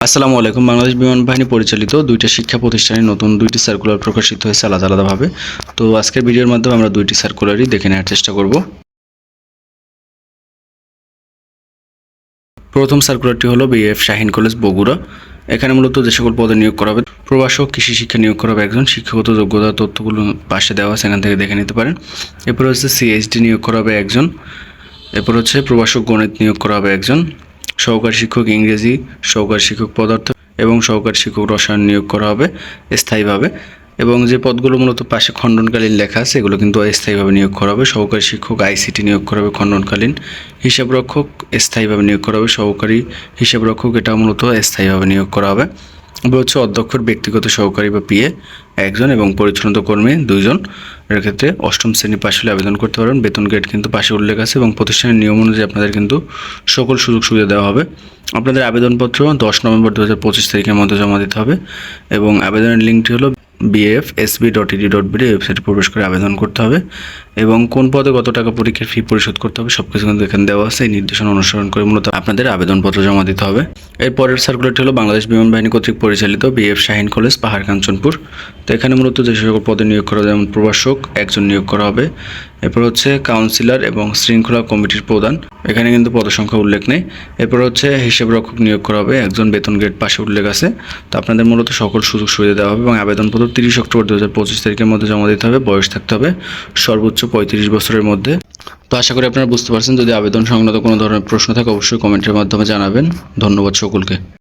আসসালামু আলাইকুম। বাংলাদেশ বিমান বাহিনী পরিচালিত দুইটা শিক্ষা প্রতিষ্ঠানে নতুন দুইটি সার্কুলার প্রকাশিত হয়েছে আলাদা আলাদাভাবে তো আজকের ভিডিওর মাধ্যমে আমরা দুইটি সার্কুলারই দেখে নেওয়ার চেষ্টা করব। প্রথম সার্কুলারটি হলো বিএফ শাহিন কলেজ বগুড়া। এখানে মূলত যে সকল পদে নিয়োগ করা হবে প্রবাসক কৃষি শিক্ষা নিয়োগ করা হবে একজন, শিক্ষাগত যোগ্যতা তথ্যগুলো পাশে দেওয়া এখান থেকে দেখে নিতে পারেন। এরপর হচ্ছে সিএইচডি নিয়োগ করা হবে একজন। এরপর হচ্ছে প্রবাসক গণিত নিয়োগ করা হবে একজন। সহকারী শিক্ষক ইংরেজি, সহকার শিক্ষক পদার্থ এবং সহকার শিক্ষক রসায়ন নিয়োগ করা হবে স্থায়ীভাবে এবং যে পদগুলো মূলত পাশে খণ্ডনকালীন লেখা আছে, এগুলো কিন্তু অস্থায়ীভাবে নিয়োগ করা হবে। সহকারী শিক্ষক আইসিটি নিয়োগ করা হবে খণ্ডনকালীন। হিসাবরক্ষক স্থায়ীভাবে নিয়োগ করা হবে। সহকারী হিসাবরক্ষক এটা মূলত স্থায়ীভাবে নিয়োগ করা হবে। এবার হচ্ছে অধ্যক্ষর ব্যক্তিগত সহকারী বা পিএ একজন এবং পরিচ্ছন্নতা কর্মী দুইজন। এর ক্ষেত্রে অষ্টম শ্রেণি পাশ হলে আবেদন করতে পারবেন বেতন গ্রেড কিন্তু পাশে উল্লেখ আছে এবং প্রতিষ্ঠানের নিয়ম অনুযায়ী আপনাদের কিন্তু সকল সুযোগ সুবিধা দেওয়া হবে। আপনাদের আবেদনপত্র দশ নভেম্বর দু হাজার পঁচিশ তারিখের মধ্যে জমা দিতে হবে এবং আবেদনের লিঙ্কটি হলো BF SB dot ED dot BD ওয়েবসাইটে প্রবেশ করে আবেদন করতে হবে এবং কোন পদে কত টাকা পরীক্ষার ফি পরিশোধ করতে হবে সব কিছু কিন্তু এখানে দেওয়া আছে। এই নির্দেশনা অনুসরণ করে মূলত আপনাদের আবেদনপত্র জমা দিতে হবে। এরপরের সার্কুলারটি হলো বাংলাদেশ বিমান বাহিনী কর্তৃক পরিচালিত বিএফ শাহিন কলেজ, পাহাড়, কাঞ্চনপুর। তো এখানে মূলত যে সকল পদে নিয়োগ করা যেমন প্রভাষক, একজন নিয়োগ করা হবে। এরপর হচ্ছে কাউন্সিলর এবং শৃঙ্খলা কমিটির প্রধান। এখানে কিন্তু পদসংখ্যা উল্লেখ নেই। এরপর হচ্ছে হিসেব রক্ষক নিয়োগ করা হবে। একজন বেতন গ্রেড পাশে উল্লেখ আছে। তো আপনাদের মূলত সকল সুযোগ সুবিধা দেওয়া হবে এবং আবেদনপত্র তিরিশ অক্টোবর দু হাজার পঁচিশ তারিখের মধ্যে জমা দিতে হবে। বয়স থাকতে হবে সর্বোচ্চ পঁয়ত্রিশ বছরের মধ্যে। তো আশা করি আপনারা বুঝতে পারছেন। যদি আবেদন সংক্রান্ত কোনো ধরনের প্রশ্ন থাকে, অবশ্যই কমেন্টের মাধ্যমে জানাবেন। ধন্যবাদ সকলকে।